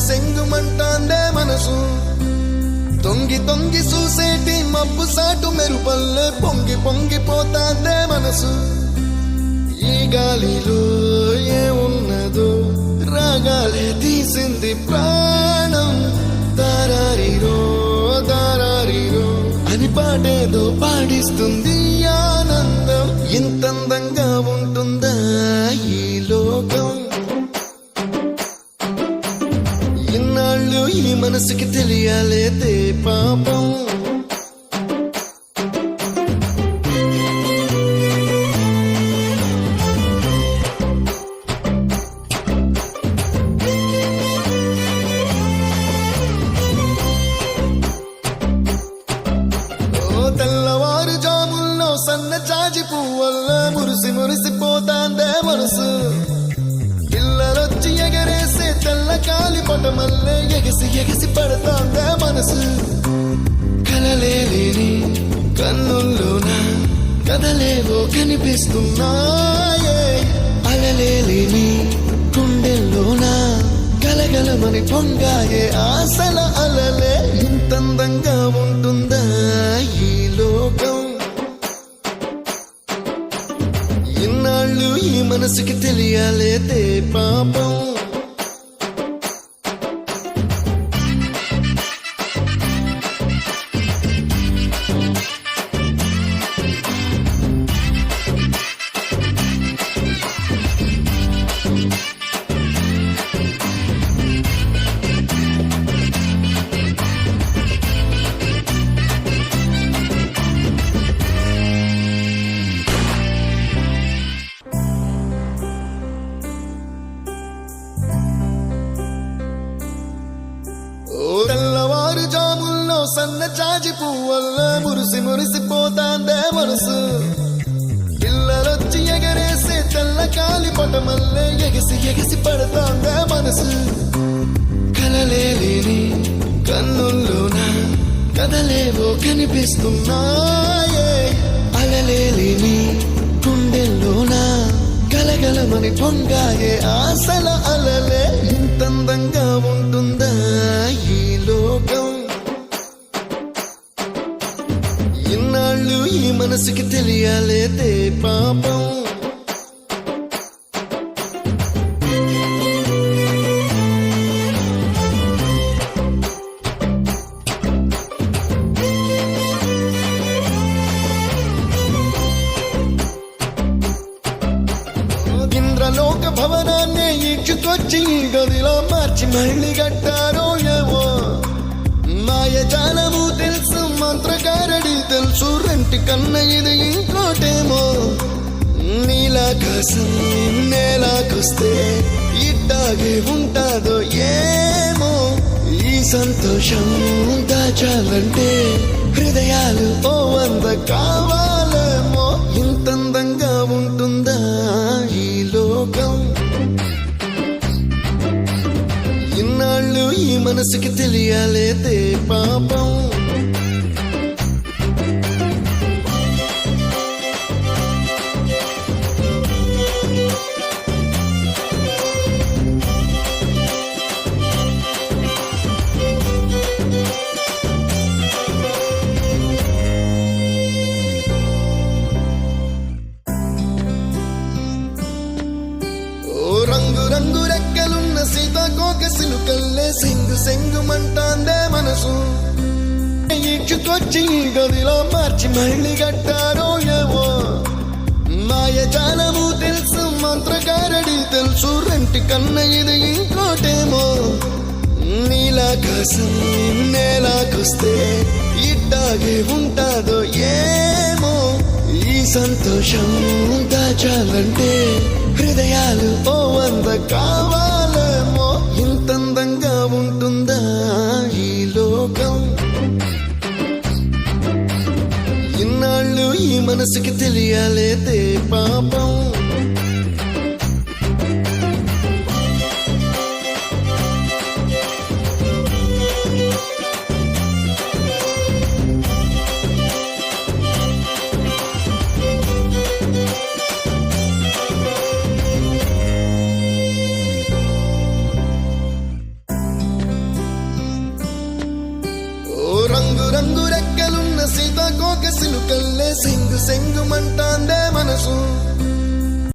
సెంగుమంటాందే మనసు. తొంగి తొంగి చూసేటి మబ్బు సాటు మెరుపల్లే పొంగి పొంగిపోతాందే మనసు. ఈ గాలిలో ఏమున్నదో రాగాలే తీసింది ప్రాణం. దారారిరో దారారిరో. అని పాడేదో పాడిస్తుంది ఆనందం. ఇంతందంగా ఉంటుందా ఈ లోకం? మనసుకి తెలియాలేదే? ఆటమల్ల పటమల్లే ఎగసి ఎగసి పడతాందే మనసు కలలేని కన్నుల్లోన కదలేవో కనిపిస్తున్నాయే అలలేని గుండెల్లోన కలగలమని పొంగాయే ఆశల అలలే ఇంతందంగా ఉంటుందా ఈ లోకం ఇన్నాళ్ళు ఈ మనసుకి తెలియాలేదే పాపం జాజి పువ్వల్ల మురిసి మురిసిపోతాందే మనసు. పిల్లలొచ్చి ఎగరేసే తెల్ల కాలి పటమల్లే ఎగిసి ఎగిసి పడతాందే మనసు. కలలేని కన్నుల్లోన కదలేవో కనిపిస్తున్నాయే. అలలేని గుండెల్లోన గలగలమని పొంగాయే ఆశల ఈ మనసుకి తెలియాలేదే పాపం. ఇంద్రలోక భవనాన్ని ఈడ్చుకొచ్చి ఈ గదిలో మార్చి మళ్ళీ కట్టారో ఏమో మాయజాలము తెలుసు మంత్రకారడి తెలుసు రెంటి కన్నా ఇది ఇంకోటేమో. నీలాకాశం నేలాకొస్తే ఇట్టాగే ఉంటాదో ఏమో. ఈ సంతోషం దాచాలంటే హృదయాలు ఓ వంద కావాలేమో. ఇంతందంగా ఉంటుందా ఈ లోకం? ఇన్నాళ్ళు ఈ మనసుకి తెలియాలేదే పాపం. సెంగుమంటాందే మనసు. ఇచ్చుకొచ్చి గదిలో మార్చి మళ్ళీ కట్టారో ఏవో. మాయజాలము తెలుసు మంత్రకారడి తెలుసు రెంటి కన్న ఇది ఇంకోటేమో. నీలాకాశం నేలాకొస్తే ఇట్టాగే ఉంటాదో ఏమో. ఈ సంతోషం దాచాలంటే హృదయాలు ఓ వంద కావాలేమో. ఇంత మనసుకి తెలియాలేదే పాపం. సిలుకల్లే సింగు సెంగుమంటాందే మనసు.